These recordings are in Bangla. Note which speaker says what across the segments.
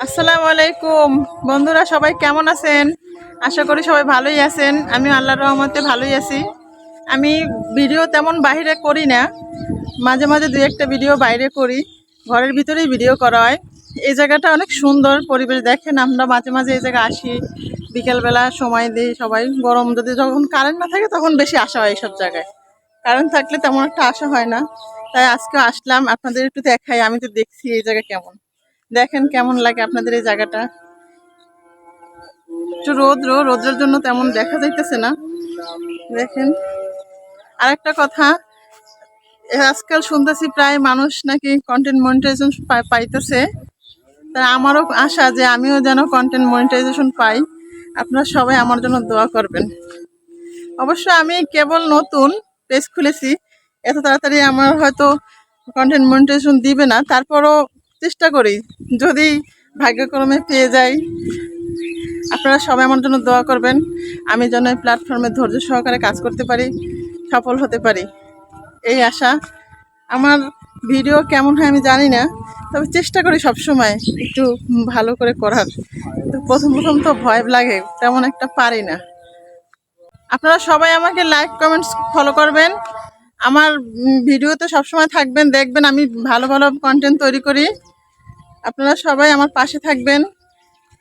Speaker 1: আসসালামু আলাইকুম। বন্ধুরা, সবাই কেমন আছেন? আশা করি সবাই ভালোই আছেন। আমি আল্লাহর রহমতে ভালোই আছি। আমি ভিডিও তেমন বাইরে করি না। মাঝে মাঝে দু একটা ভিডিও বাইরে করি। ঘরের ভিতরেই ভিডিও করা হয়। এই জায়গাটা অনেক সুন্দর পরিবেশ। দেখেন, আমরা মাঝে মাঝে এই জায়গায় আসি। বিকেলবেলা সময় দিই সবাই। গরম যদি যখন কারেন্ট না থাকে, তখন বেশি আসা হয় এইসব জায়গায়। কারেন্ট থাকলে তেমন একটা আসা হয় না। তাই আজকে আসলাম। আপনাদের একটু দেখাই। আমি তো দেখছি এই জায়গা কেমন। দেখেন কেমন লাগে আপনাদের এই জায়গাটা। একটু রোদ্র, রোদ্রের জন্য তেমন দেখা যাইতেছে না। দেখেন, আরেকটা কথা, আজকাল শুনতেছি প্রায় মানুষ নাকি কন্টেন্ট মনিটাইজেশন পাইতেছে। তা আমারও আশা যে আমিও যেন কন্টেন্ট মনিটাইজেশন পাই। আপনারা সবাই আমার জন্য দোয়া করবেন। অবশ্য আমি কেবল নতুন পেজ খুলেছি। এত তাড়াতাড়ি আমার হয়তো কন্টেন্ট মনিটাইজেশন দিবে না। তারপরও চেষ্টা করি। যদি ভাগ্যক্রমে পেয়ে যাই, আপনারা সবাই আমার জন্য দোয়া করবেন। আমি যেন এই প্ল্যাটফর্মে ধৈর্য সহকারে কাজ করতে পারি, সফল হতে পারি। এই আশা। আমার ভিডিও কেমন হয় আমি জানি না, তবে চেষ্টা করি সবসময় একটু ভালো করে করার। তো প্রথম প্রথম তো ভয় লাগে, তেমন একটা পারি না। আপনারা সবাই আমাকে লাইক কমেন্টস ফলো করবেন। আমার ভিডিওতে সবসময় থাকবেন, দেখবেন, আমি ভালো ভালো কন্টেন্ট তৈরি করি। আপনারা সবাই আমার পাশে থাকবেন।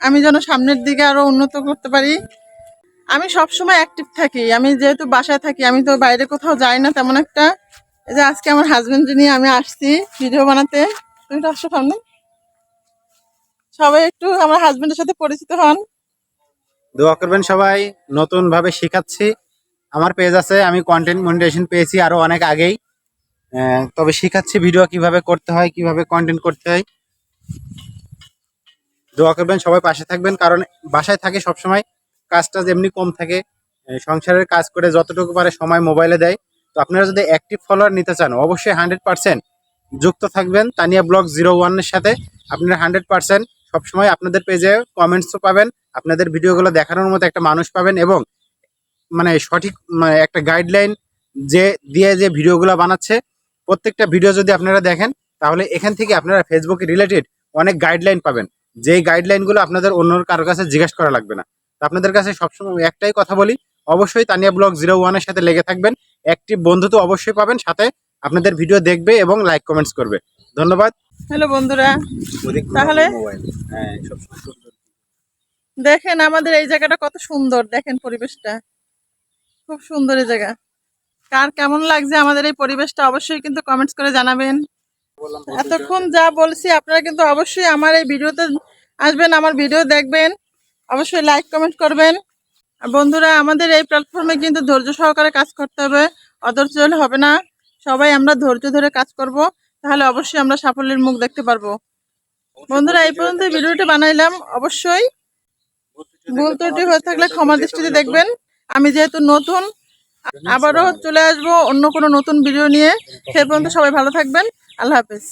Speaker 1: আমি যেন সামনের দিকে আরও উন্নত করতে পারি। আমি সব সময় অ্যাক্টিভ থাকি, আমি যেহেতু বাসায় থাকি, আমি তো বাইরে কোথাও যাই না তেমন একটা। এই যে আজকে আমার হাজবেন্ড নিয়ে আমি আসছি ভিডিও বানাতে। তুমি তো আসছো সামনে সবাই একটু আমার হাজব্যান্ডের সাথে পরিচিত হন।
Speaker 2: দোয়া করবেন সবাই নতুন ভাবে শেখাচ্ছি। আমার পেজ আছে, আমি কন্টেন্ট মনিটাইজেশন পেয়েছি আরও অনেক আগেই। তবে শেখাচ্ছি ভিডিও কীভাবে করতে হয়, কীভাবে কন্টেন্ট করতে হয়। দোয়া করবেন, সবাই পাশে থাকবেন, কারণ বাসায় থাকে সবসময় কাজটা যেমনি কম থাকে সংসারের কাজ করে যতটুকু পারে সময় মোবাইলে দেয়। তো আপনারা যদি অ্যাক্টিভ ফলোয়ার নিতে চান, অবশ্যই হান্ড্রেড পার্সেন্ট যুক্ত থাকবেন। তানিয়া ব্লগ জিরো ওয়ানের সাথে আপনারা হান্ড্রেড পার্সেন্ট সবসময় আপনাদের পেজে কমেন্টসও পাবেন, আপনাদের ভিডিওগুলো দেখানোর মতো একটা মানুষ পাবেন এবং মানে সঠিক মানে একটা গাইডলাইন যে দিয়ে যে ভিডিওগুলো বানাচ্ছে প্রত্যেকটা ভিডিও যদি আপনারা দেখেন তাহলে এখান থেকে আপনারা ফেসবুকে রিলেটেড অনেক গাইডলাইন পাবেন। যেই গাইডলাইনগুলো আপনাদের অন্য কারোর কাছে জিজ্ঞেস করা লাগবে না। তো আপনাদের কাছে সবসময় একটাই কথা বলি অবশ্যই তানিয়া ব্লগ জিরো ওয়ানের সাথে লেগে থাকবেন। একটি বন্ধু তো অবশ্যই পাবেন সাথে আপনাদের ভিডিও দেখবে এবং লাইক কমেন্টস করবে। ধন্যবাদ।
Speaker 1: হ্যালো বন্ধুরা। তাহলে?
Speaker 2: হ্যাঁ সুন্দর।
Speaker 1: দেখেন আমাদের এই জায়গাটা কত সুন্দর দেখেন পরিবেশটা। খুব সুন্দর জায়গা। কার কেমন লাগছে আমাদের এই পরিবেশটা অবশ্যই কিন্তু কমেন্টস করে জানাবেন। এতক্ষণ যা বলছি আপনারা কিন্তু অবশ্যই আমার এই ভিডিওতে আসবেন, আমার ভিডিও দেখবেন। অবশ্যই লাইক কমেন্ট করবেন। বন্ধুরা, আমাদের এই প্ল্যাটফর্মে কিন্তু ধৈর্য সহকারে কাজ করতে হবে। অধৈর্য হবে না। সবাই আমরা ধৈর্য ধরে কাজ করব, তাহলে অবশ্যই আমরা সাফল্যের মুখ দেখতে পারব। বন্ধুরা, এই পর্যন্ত ভিডিওটা বানাইলাম। অবশ্যই ভুল ত্রুটি হয়ে থাকলে ক্ষমা দৃষ্টিতে দেখবেন। আমি যেহেতু নতুন, আবারও চলে আসব অন্য কোনো নতুন ভিডিও নিয়ে। সে পর্যন্ত সবাই ভালো থাকবেন। আল্লাহ হাফেজ।